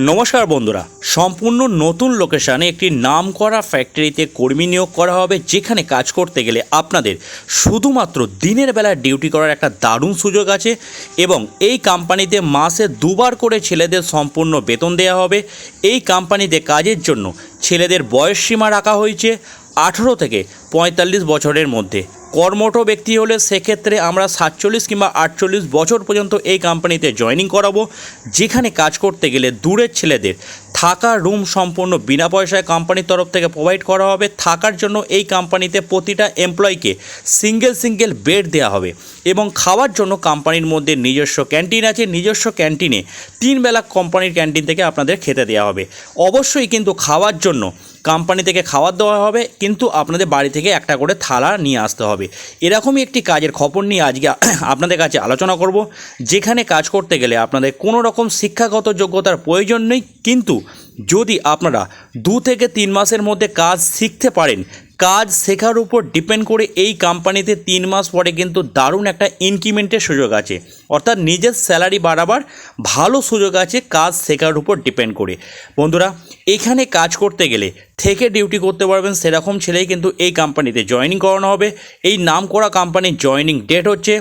নমস্কার বন্ধুরা, সম্পূর্ণ নতুন লোকেশানে একটি নাম করা ফ্যাক্টরিতে কর্মী নিয়োগ করা হবে, যেখানে কাজ করতে গেলে আপনাদের শুধুমাত্র দিনের বেলা ডিউটি করার একটা দারুণ সুযোগ আছে এবং এই কোম্পানিতে মাসে দুবার করে ছেলেদের সম্পূর্ণ বেতন দেওয়া হবে। এই কোম্পানিতে কাজের জন্য ছেলেদের বয়স সীমা রাখা হয়েছে আঠেরো থেকে পঁয়তাল্লিশ বছরের মধ্যে। কর্মঠ ব্যক্তি হলে সেক্ষেত্রে আমরা সাতচল্লিশ কিংবা আটচল্লিশ বছর পর্যন্ত এই কোম্পানিতে জয়েনিং করাবো, যেখানে কাজ করতে গেলে দূরের ছেলেদের থাকা রুম সম্পূর্ণ বিনা পয়সায় কোম্পানির তরফ থেকে প্রোভাইড করা হবে। থাকার জন্য এই কোম্পানিতে প্রতিটা এমপ্লয়িকে সিঙ্গেল সিঙ্গেল বেড দেওয়া হবে এবং খাওয়ার জন্য কোম্পানির মধ্যে নিজস্ব ক্যান্টিন আছে। নিজস্ব ক্যান্টিনে তিন বেলা কোম্পানির ক্যান্টিন থেকে আপনাদের খেতে দেওয়া হবে। অবশ্যই কিন্তু খাওয়ার জন্য কোম্পানি থেকে খাবার দেওয়া হবে, কিন্তু আপনাদের বাড়ি থেকে একটা করে থালা নিয়ে আসতে হবে। এরকমই একটি কাজের খবর নিয়ে আজকে আপনাদের কাছে আলোচনা করব, যেখানে কাজ করতে গেলে আপনাদের কোনো রকম শিক্ষাগত যোগ্যতার প্রয়োজন নেই, কিন্তু যদি আপনারা দু থেকে তিন মাসের মধ্যে কাজ শিখতে পারেন কাজ শেখার উপর ডিপেন্ড করে এই কোম্পানিতে তিন মাস পরে কিন্তু দারুণ একটা ইনক্রিমেন্টের সুযোগ আছে। অর্থাৎ নিজের স্যালারি বাড়াবার ভালো সুযোগ আছে কাজ শেখার উপর ডিপেন্ড করে। বন্ধুরা, এখানে কাজ করতে গেলে থেকে ডিউটি করতে পারবেন, সেরকম ছেলেই কিন্তু এই কোম্পানিতে জয়েনিং করানো হবে। এই নাম করা কোম্পানির জয়েনিং ডেট হচ্ছে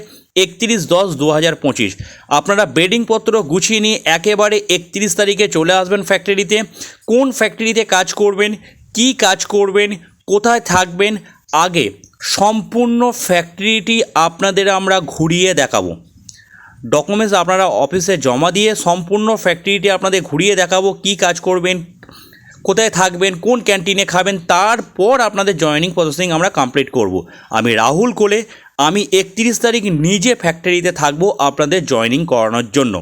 একত্রিশ দশ দু হাজার পঁচিশ। আপনারা বেডিংপত্র গুছিয়ে নিয়ে একেবারে একত্রিশ তারিখে চলে আসবেন ফ্যাক্টরিতে কোন ফ্যাক্টরিতে কাজ করবেন, কি কাজ করবেন কোথায় থাকবেন? আগে সম্পূর্ণ ফ্যাক্টরিটি আপনাদের আমরা ঘুরিয়ে দেখাবো। ডকুমেন্টস আপনারা অফিসে জমা দিয়ে সম্পূর্ণ ফ্যাক্টরিটি আপনাদের ঘুরিয়ে দেখাবো, কি কাজ করবেন, কোথায় থাকবেন, কোন ক্যান্টিনে খাবেন, তারপর আপনাদের জয়েনিং প্রসেসিং আমরা কমপ্লিট করব। আমি রাহুল কোলে, আমি একত্রিশ তারিখ নিজে ফ্যাক্টরিতে থাকব আপনাদের জয়েনিং করানোর জন্য।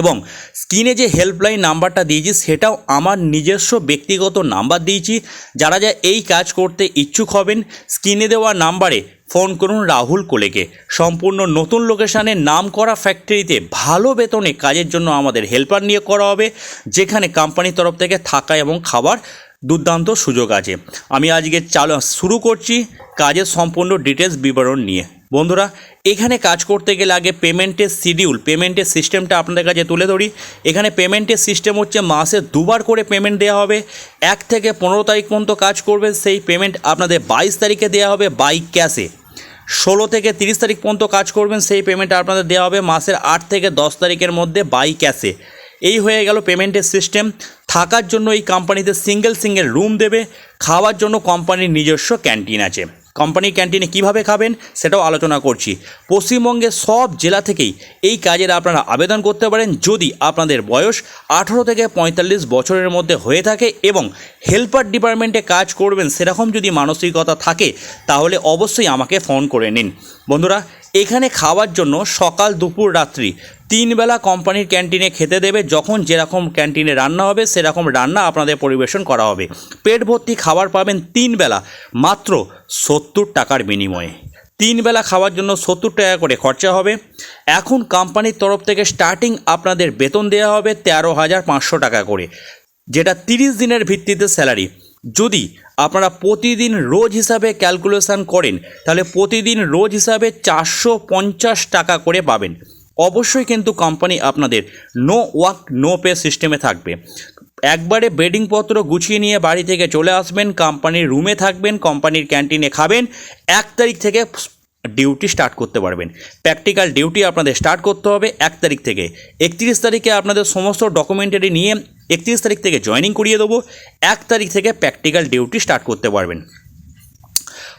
এবং স্ক্রিনে যে হেল্পলাইন নাম্বারটা দিয়েছি, সেটাও আমার নিজস্ব ব্যক্তিগত নাম্বার দিয়েছি। যারা যা এই কাজ করতে ইচ্ছুক হবেন, স্ক্রিনে দেওয়া নাম্বারে ফোন করুন রাহুল কোলেকে। সম্পূর্ণ নতুন লোকেশানে নাম করা ফ্যাক্টরিতে ভালো বেতনে কাজের জন্য আমাদের হেল্পার নিয়ে করা হবে, যেখানে কোম্পানির তরফ থেকে থাকা এবং খাবার দুর্দান্ত সুযোগ আছে। আমি আজকে চালু শুরু করছি কাজের সম্পূর্ণ ডিটেলস বিবরণ নিয়ে। বন্ধুরা, এখানে কাজ করতে গেলে আগে পেমেন্টের শিডিউল পেমেন্টের সিস্টেমটা আপনাদের কাছে তুলে ধরি। এখানে পেমেন্টের সিস্টেম হচ্ছে মাসে দুবার করে পেমেন্ট দেওয়া হবে। এক থেকে পনেরো তারিখ পর্যন্ত কাজ করবে সেই পেমেন্ট আপনাদের বাইশ তারিখে দেওয়া হবে বাই ক্যাশে ষোলো থেকে তিরিশ তারিখ পর্যন্ত কাজ করবেন, সেই পেমেন্ট আপনাদের দেওয়া হবে মাসের আট থেকে দশ তারিখের মধ্যে বাই ক্যাশে এই হয়ে গেল পেমেন্টের সিস্টেম থাকার জন্য এই কোম্পানিতে সিঙ্গেল সিঙ্গেল রুম দেবে। খাওয়ার জন্য কোম্পানির নিজস্ব ক্যান্টিন আছে। কোম্পানির ক্যান্টিনে কীভাবে খাবেন সেটাও আলোচনা করছি। পশ্চিমবঙ্গের সব জেলা থেকেই এই কাজের আপনারা আবেদন করতে পারেন যদি আপনাদের বয়স আঠেরো থেকে পঁয়তাল্লিশ বছরের মধ্যে হয়ে থাকে এবং হেল্পার ডিপার্টমেন্টে কাজ করবেন সেরকম যদি মানসিকতা থাকে তাহলে অবশ্যই আমাকে ফোন করে নিন। বন্ধুরা এখানে খাওয়ার জন্য সকাল, দুপুর, রাত্রি। তিন বেলা কোম্পানির ক্যান্টিনে খেতে দেবে, যখন যেরকম ক্যান্টিনে রান্না হবে, সেরকম রান্না আপনাদের পরিবেশন করা হবে। পেট ভর্তি খাবার পাবেন তিন বেলা, মাত্র সত্তর টাকার বিনিময়ে। তিন বেলা খাওয়ার জন্য সত্তর টাকা করে খরচা হবে। এখন কোম্পানির তরফ থেকে স্টার্টিং আপনাদের বেতন দেওয়া হবে তেরো হাজার পাঁচশো টাকা করে, যেটা তিরিশ দিনের ভিত্তিতে স্যালারি। যদি আপনারা প্রতিদিন রোজ হিসাবে ক্যালকুলেশান করেন, তাহলে প্রতিদিন রোজ হিসাবে চারশো পঞ্চাশ টাকা করে পাবেন। অবশ্যই কিন্তু কোম্পানি আপনাদের নো ওয়াক নো পে সিস্টেমে থাকবে। একবারে বেডিংপত্র গুছিয়ে নিয়ে বাড়ি থেকে চলে আসবেন কোম্পানির রুমে থাকবেন কোম্পানির ক্যান্টিনে খাবেন। এক তারিখ থেকে ডিউটি স্টার্ট করতে পারবেন। প্র্যাকটিক্যাল ডিউটি আপনাদের স্টার্ট করতে হবে এক তারিখ থেকে। একত্রিশ তারিখে আপনাদের সমস্ত ডকুমেন্টারি নিয়ে একত্রিশ তারিখ থেকে জয়নিং করিয়ে দেবো। এক তারিখ থেকে প্র্যাকটিক্যাল ডিউটি স্টার্ট করতে পারবেন।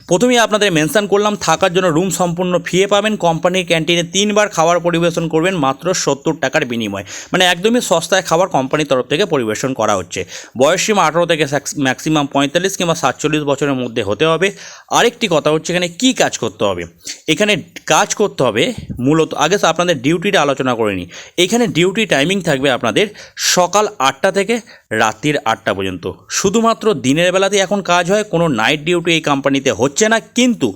প্রথমেই আপনাদের মেনশন করলাম, থাকার জন্য রুম সম্পূর্ণ ফিয়ে পাবেন। কোম্পানির ক্যান্টিনে তিনবার খাবার পরিবেশন করবেন, মাত্র সত্তর টাকার বিনিময়। মানে একদমই সস্তায় খাবার কোম্পানির তরফ থেকে পরিবেশন করা হচ্ছে। বয়সসীমা আঠারো থেকে ম্যাক্সিমাম পঁয়তাল্লিশ কিংবা সাতচল্লিশ বছরের মধ্যে হতে হবে। আরেকটি কথা হচ্ছে এখানে কি কাজ করতে হবে? এখানে কাজ করতে হবে মূলত, আগে আপনাদের ডিউটিটা আলোচনা করে নিই এখানে ডিউটি টাইমিং থাকবে আপনাদের সকাল আটটা থেকে রাত্রির আটটা পর্যন্ত। শুধুমাত্র দিনের বেলাতে এখন কাজ হয়, কোনো নাইট ডিউটি এই কোম্পানিতে হচ্ছে না। কিন্তু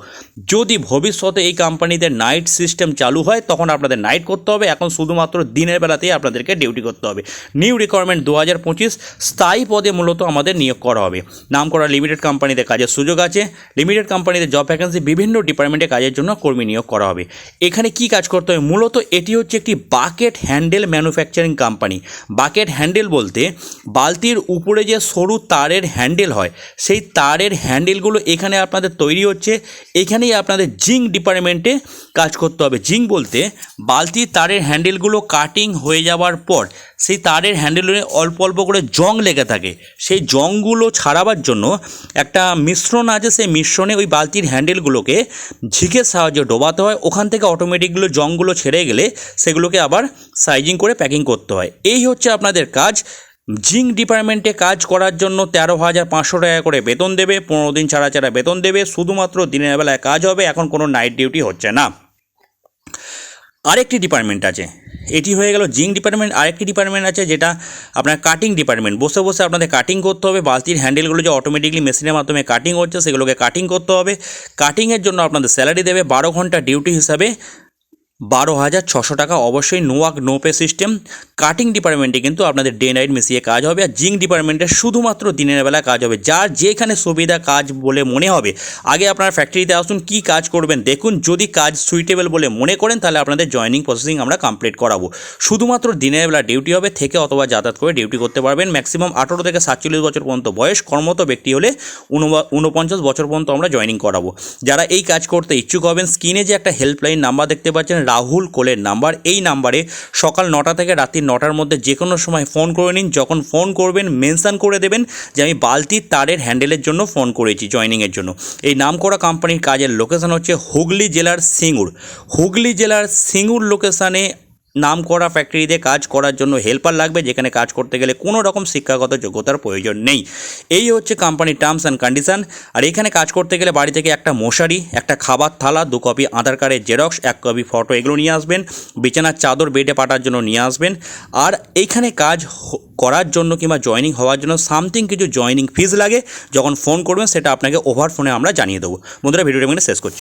যদি ভবিষ্যতে এই কোম্পানিতে নাইট সিস্টেম চালু হয়, তখন আপনাদের নাইট করতে হবে। এখন শুধুমাত্র দিনের বেলাতেই আপনাদেরকে ডিউটি করতে হবে। নিউ রিকোয়ারমেন্ট দু হাজার পঁচিশ, স্থায়ী পদে মূলত আমাদের নিয়োগ করা হবে। নাম করা লিমিটেড কোম্পানিতে কাজের সুযোগ আছে। লিমিটেড কোম্পানিতে জব ভ্যাকেন্সি বিভিন্ন ডিপার্টমেন্টে কাজের জন্য কর্মী নিয়োগ করা হবে। এখানে কি কাজ করতে হবে? মূলত এটি হচ্ছে একটি bucket handle manufacturing company bucket handle বলতে বালতির উপরে যে সরু তারের হ্যান্ডেল হয়, সেই তারের হ্যান্ডেলগুলো এখানে আপনাদের তৈরি হচ্ছে। এখানেই আপনাদের জিঙ্ক ডিপার্টমেন্টে কাজ করতে হবে। জিঙ্ক বলতে বালতির তারের হ্যান্ডেলগুলো কাটিং হয়ে যাওয়ার পর, সেই তারের হ্যান্ডেলে অল্প অল্প করে জং লেগে থাকে। সেই জংগুলো ছাড়াবার জন্য একটা মিশ্রণ আছে, সেই মিশ্রণে ওই বালতির হ্যান্ডেলগুলোকে ঝিকের সাহায্যে ডোবাতে হয়। ওখান থেকে অটোমেটিকগুলো জংগুলো ছেড়ে গেলে সেগুলোকে আবার সাইজিং করে প্যাকিং করতে হয়। এই হচ্ছে আপনাদের কাজ। জিঙ্ক ডিপার্টমেন্টে কাজ করার জন্য তেরো হাজার পাঁচশো টাকা করে বেতন দেবে, পনেরো দিন ছাড়া ছাড়া বেতন দেবে, শুধুমাত্র দিনের বেলায় কাজ হবে, এখন কোনো নাইট ডিউটি হচ্ছে না। আরেকটি ডিপার্টমেন্ট আছে, এটি হয়ে গেল জিঙ্ক ডিপার্টমেন্ট আরেকটি ডিপার্টমেন্ট আছে যেটা আপনার কাটিং ডিপার্টমেন্ট বসে বসে আপনাদের কাটিং করতে হবে, বালতির হ্যান্ডেলগুলো যে অটোমেটিকলি মেশিনের মাধ্যমে কাটিং হচ্ছে, সেগুলোকে কাটিং করতে হবে। কাটিংয়ের জন্য আপনাদের স্যালারি দেবে, বারো ঘণ্টা ডিউটি হিসাবে বারো হাজার ছশো টাকা অবশ্যই নোয়াক নো পে সিস্টেম। কাটিং ডিপার্টমেন্টে কিন্তু আপনাদের ডে নাইট মিশিয়ে কাজ হবে আর জিঙ্ক ডিপার্টমেন্টে শুধুমাত্র দিনের বেলা কাজ হবে। যার যেখানে সুবিধা কাজ বলে মনে হবে, আগে আপনার ফ্যাক্টরিতে আসুন, কি কাজ করবেন, দেখুন, যদি কাজ সুইটেবল বলে মনে করেন, তাহলে আপনাদের জয়নিং প্রসেসিং আমরা কমপ্লিট করাবো। শুধুমাত্র দিনের বেলা ডিউটি হবে, থেকে অথবা যাতায়াত করে ডিউটি করতে পারবেন। ম্যাক্সিমাম আঠেরো থেকে সাতচল্লিশ বছর পর্যন্ত বয়স কর্মত ব্যক্তি হলে ঊনপঞ্চাশ বছর পর্যন্ত আমরা জয়নিং করাবো। যারা এই কাজ করতে ইচ্ছুক হবেন, স্ক্রিনে যে একটা হেল্পলাইন নাম্বার দেখতে পাচ্ছেন রাহুল কোলের নাম্বার। এই নাম্বারে সকাল নটা থেকে রাত্রি নটার মধ্যে যে কোনো সময় ফোন করে নিন। যখন ফোন করবেন, মেনশান করে দেবেন যে আমি বালতির তারের হ্যান্ডেলের জন্য ফোন করেছি জয়নিংয়ের জন্য। এই নাম করা কোম্পানির কাজের লোকেশান হচ্ছে হুগলি জেলার সিঙ্গুর। হুগলি জেলার সিঙ্গুর লোকেশানে নাম করা ফ্যাক্টরিতে কাজ করার জন্য হেল্পার লাগবে, যেখানে কাজ করতে গেলে কোনো রকম শিক্ষাগত যোগ্যতার প্রয়োজন নেই। এই হচ্ছে কোম্পানির টার্মস অ্যান্ড কন্ডিশন আর এখানে কাজ করতে গেলে বাড়ি থেকে একটা মশারি, একটা খাবার থালা, দু কপি আধার কার্ডের জেরক্স এক কপি ফটো এগুলো নিয়ে আসবেন, বিছানার চাদর বেডে পাঠার জন্য নিয়ে আসবেন। আর এইখানে কাজ করার জন্য কিংবা জয়নিং হওয়ার জন্য সামথিং কিছু জয়নিং ফিজ লাগে, যখন ফোন করবেন সেটা আপনাকে ওভার ফোনে আমরা জানিয়ে দেবো। বন্ধুরা ভিডিওটা এখানে শেষ করছি।